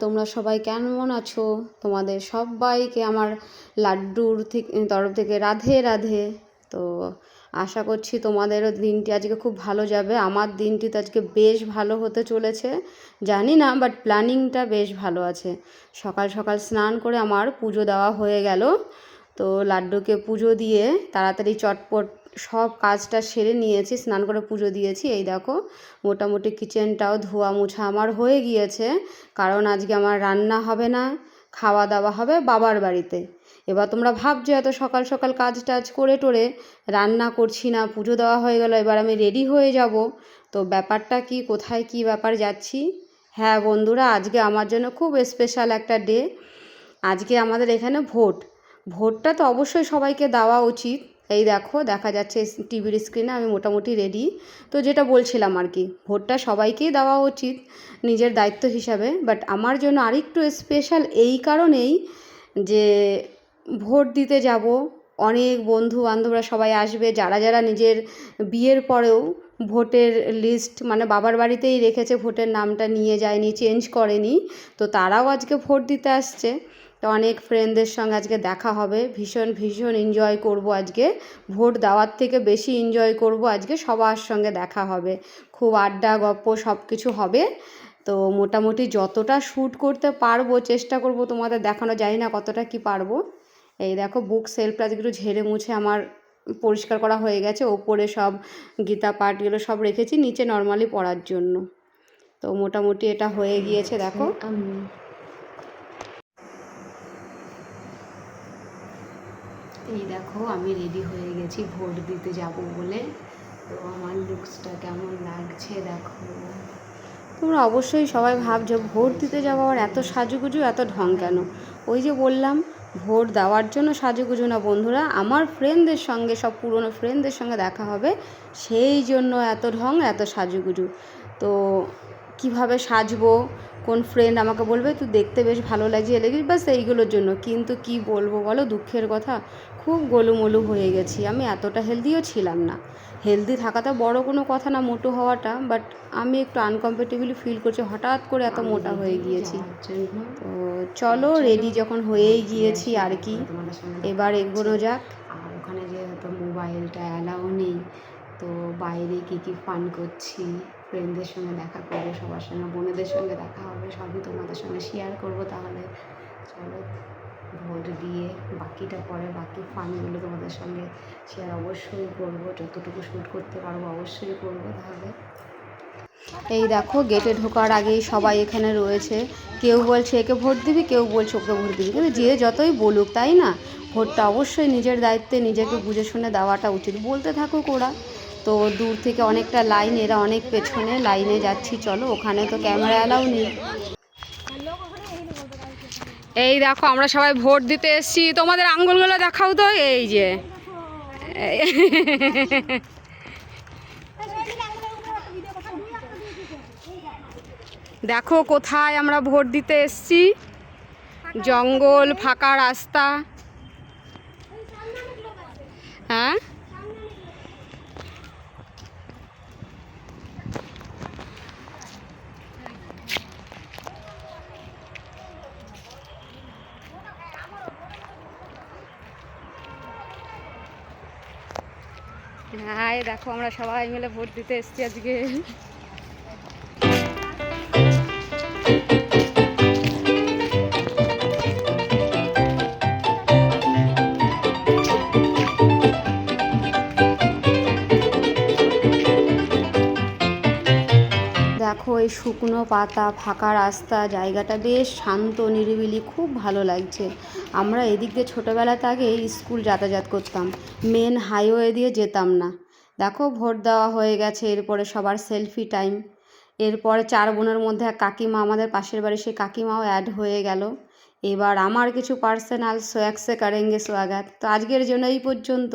তোমরা সবাই কেমন আছো? তোমাদের সবাইকে আমার লাড্ডুর তরফ থেকে রাধে রাধে। তো আশা করছি তোমাদেরও দিনটি আজকে খুব ভালো যাবে। আমার দিনটি তো আজকে বেশ ভালো হতে চলেছে। জানি না বাট প্ল্যানিংটা বেশ ভালো আছে। সকাল সকাল স্নান করে আমার পুজো দেওয়া হয়ে গেল। তো লাড্ডুকে পুজো দিয়ে তাড়াতাড়ি চটপট সব কাজটা সেরে নিয়েছি, স্নান করে পুজো দিয়েছি। এই দেখো, মোটামুটি কিচেনটাও ধোয়া মোছা আমার হয়ে গিয়েছে, কারণ আজকে আমার রান্না হবে না খাওয়া দাওয়া হবে বাবার বাড়িতে। এবার তোমরা ভাবছ এত সকাল সকাল কাজ টাজ করে টোরে রান্না করছি না, পুজো দেওয়া হয়ে গেল, এবার আমি রেডি হয়ে যাব। তো ব্যাপারটা কি, কোথায় কি ব্যাপার যাচ্ছি? হ্যাঁ বন্ধুরা, আজকে আমার জন্য খুব স্পেশাল একটা ডে আজকে আমাদের এখানে ভোট। ভোটটা তো অবশ্যই সবাইকে দেওয়া উচিত। এই দেখো, দেখা যাচ্ছে টিভির স্ক্রিনে আমি মোটামুটি রেডি তো যেটা বলছিলাম আর কি, ভোটটা সবাইকেই দেওয়া উচিত, নিজের দায়িত্ব হিসাবে। বাট আমার জন্য আরেকটু স্পেশাল এই কারণেই যে ভোট দিতে যাব, অনেক বন্ধু বান্ধবরা সবাই আসবে, যারা যারা নিজের বিয়ের পরেও ভোটের লিস্ট মানে বাবার বাড়িতেই রেখেছে, ভোটের নামটা নিয়ে যায়নি চেঞ্জ করেনি, তো তারাও আজকে ভোট দিতে আসছে। তো অনেক ফ্রেন্ডদের সঙ্গে আজকে দেখা হবে। ভীষণ ভীষণ এনজয় করব আজকে। ভোট দেওয়ার থেকে বেশি এনজয় করব আজকে। সবার সঙ্গে দেখা হবে। খুব আড্ডা, গপ্প সব কিছু হবে। তো মোটামুটি যতটা শ্যুট করতে পারব, চেষ্টা করব তোমাদের দেখানো যায় না কতটা কি পারব। এই দেখো বুক সেলফটা আজকে একটু ঝেড়ে মুছে আমার পরিষ্কার করা হয়ে গেছে। ওপরে সব গীতা পাঠগুলো সব রেখেছি, নিচে নর্মালি পড়ার জন্য। তো মোটামুটি এটা হয়ে গিয়েছে, দেখো। এই দেখো, আমি রেডি হয়ে গেছি, ভোট দিতে যাব বলে। তো আমার লুকসটা কেমন লাগছে দেখো। তোমরা অবশ্যই সবাই ভাবছ, ভোট দিতে যাব আবার এত সাজুগুজু, এত ঢং কেন? ওই যে বললাম, ভোট দেওয়ার জন্য সাজুগুজু না বন্ধুরা, আমার ফ্রেন্ডদের সঙ্গে, সব পুরনো ফ্রেন্ডদের সঙ্গে দেখা হবে, সেই জন্য এত ঢং, এত সাজুগুজু। তো কীভাবে সাজবো? কোন ফ্রেন্ড আমাকে বলবে তুই দেখতে বেশ ভালো লাগছে লেগিস বাস এইগুলোর জন্য। কিন্তু কি বলব বলো দুঃখের কথা খুব গোলুমলু হয়ে গেছি। আমি এতটা হেলদিও ছিলাম না। হেলদি থাকাটা বড় কোনো কথা না মোটো হওয়াটা বাট আমি একটু আনকমফর্টেবলি ফিল করছি হঠাৎ করে এত মোটা হয়ে গিয়েছি। তো চলো রেডি যখন হয়েই গিয়েছি আর কি। এবার এগোনো যাক। আর ওখানে যেহেতু মোবাইলটা অ্যালাউ নেই তো বাইরে কী কী ফান করছি? ফ্রেন্ডদের সঙ্গে দেখা করব, সবার সঙ্গে, বোনেদের সঙ্গে দেখা হবে, সবই তোমাদের সঙ্গে শেয়ার করব তাহলে। চলো, ভোট দিয়ে বাকিটা পরে বাকি ফানগুলো তোমাদের সঙ্গে শেয়ার অবশ্যই করব, যতটুকু শ্যুট করতে পারব অবশ্যই করব তাহলে। এই দেখো গেটে ঢোকার আগেই সবাই এখানে রয়েছে। কেউ বলছে, একে ভোট দিবি? কেউ বলছে, ওকে ভোট দিবি? কিন্তু যে যতই বলুক, তাই না? ভোটটা অবশ্যই নিজের দায়িত্বে নিজেকে বুঝে শুনে দেওয়াটা উচিত। বলতে থাকুক ওরা। তো দূর থেকে অনেকটা লাইন, এরা অনেক পেছনে লাইনে যাচ্ছি, চলো, ওখানে তো ক্যামেরা অ্যালাউ নেই। এই দেখো, আমরা সবাই ভোট দিতে এসছি। তোমাদের আঙ্গুলগুলো দেখাও তো, এই যে। দেখো কোথায় আমরা ভোট দিতে এসছি। জঙ্গল, ফাঁকা রাস্তা। হ্যাঁ? হ্যাঁ দেখো আমরা সবাই মিলে ভোট দিতে এসছি আজকে। দেখো এই শুকনো পাতা, ফাঁকা রাস্তা, জায়গাটা বেশ শান্ত, নিরিবিলি, খুব ভালো লাগছে। আমরা এদিক দিয়ে ছোটোবেলাতে আগে স্কুল যাতায়াত করতাম। মেন হাইওয়ে দিয়ে যেতাম না। দেখো, ভোট দেওয়া হয়ে গেছে, এরপরে সবার সেলফি টাইম। এরপরে চার বোনের মধ্যে এক কাকিমা, আমাদের পাশের বাড়ি সেই কাকিমাও অ্যাড হয়ে গেল। এবার আমার কিছু পার্সোনাল সোয়াগসে কারেঙ্গে সোয়াগাত। তো আজকের জন্য এই পর্যন্ত।